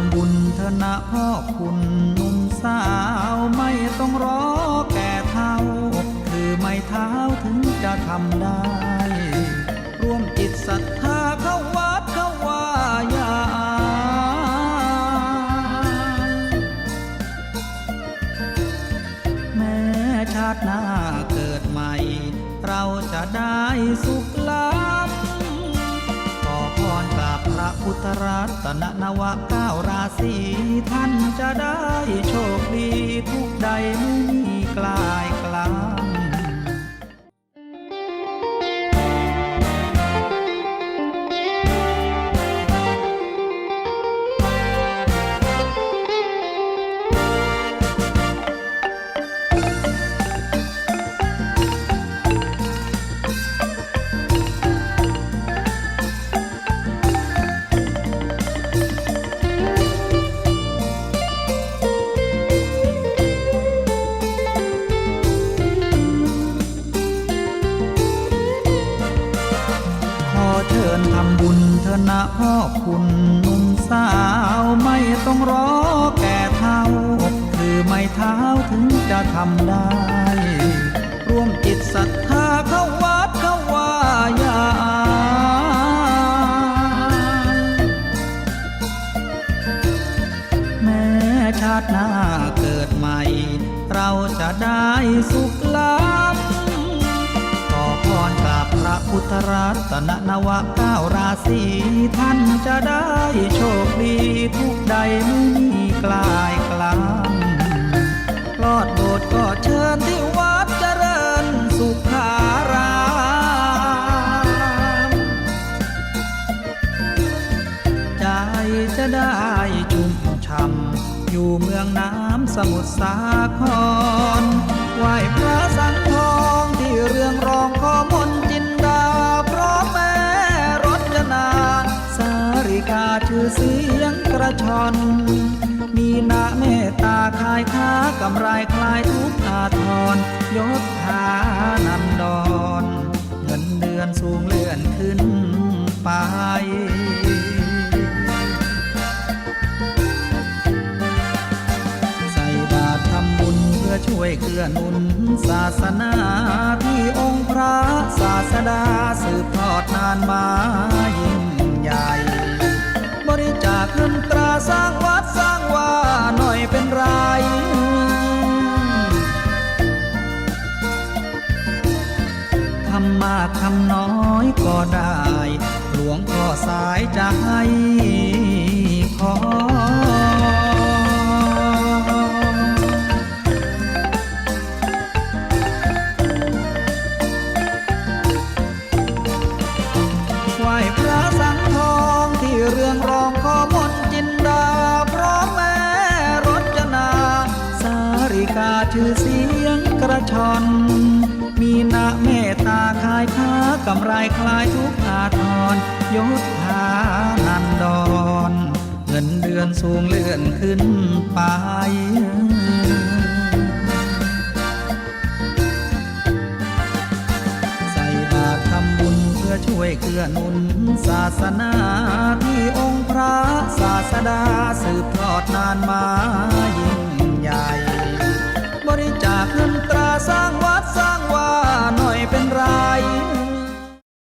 ำบุญเถอะนะพ่อคุณหนุ่มสาวไม่ต้องรอแก่เท่า คือไม่เท้าถึงจะทำได้ ร่วมจิตศรัทธาเข้าวัดเข้าว่ายาแม้ชาติหน้าเกิดใหม่ เราจะได้สุขลา ราบพระพุทธรัตนนวะเก้าราศีท่านจะได้โชคดีทุกใดไม่มีกลา ทำบุญเถอะนะพ่อคุณหนุ่มสาวไม่ต้องรอแก่เท่าคือไม่เท้าถึงจะทำได้ ร่วมจิตศรัทธาเข้าวัดเข้าวายาแม้ชาติหน้าเกิดใหม่ เราจะได้สุข รัตนนวะเก้าราศีท่านจะได้โชคดีทุกใดไม่มีกลายกลำลอดโบสถ์ก็เชิญที่วัดเจริญสุขารามใจจะได้ชุ่มช่ำอยู่เมืองน้ำสมุทรสาครไหว้พระสังทองที่เรื่อง ชื่อเสียงกระชอน มีน้าเมตตาคายค้ากำไรคลายทุกอาทรยศฐานันดรเงินเดือนสูงเลื่อนขึ้นไปใส่บาตรทำบุญเพื่อช่วยเกื้อหนุนศาสนาที่องค์พระศาสดาสืบทอดนานมาำมากทำน้อยก็ได้ หลวงพ่อสายจะให้พรไหวพระสังทองที่เรื่องรองขอมนต์จินดาเพราะแม่รจนา สาริกาชื่อเสี กระชอนมีนาเมตตาคายค้ากำไรคลายทุกอาทรยศฐานันดร เงินเดือนสูงเลื่อนขึ้นไปใส่บาตรทำบุญเพื่อช่วยเกื้อหนุนศาสนาที่องค์พระศาสดาสืบทอดนานมายิ่ง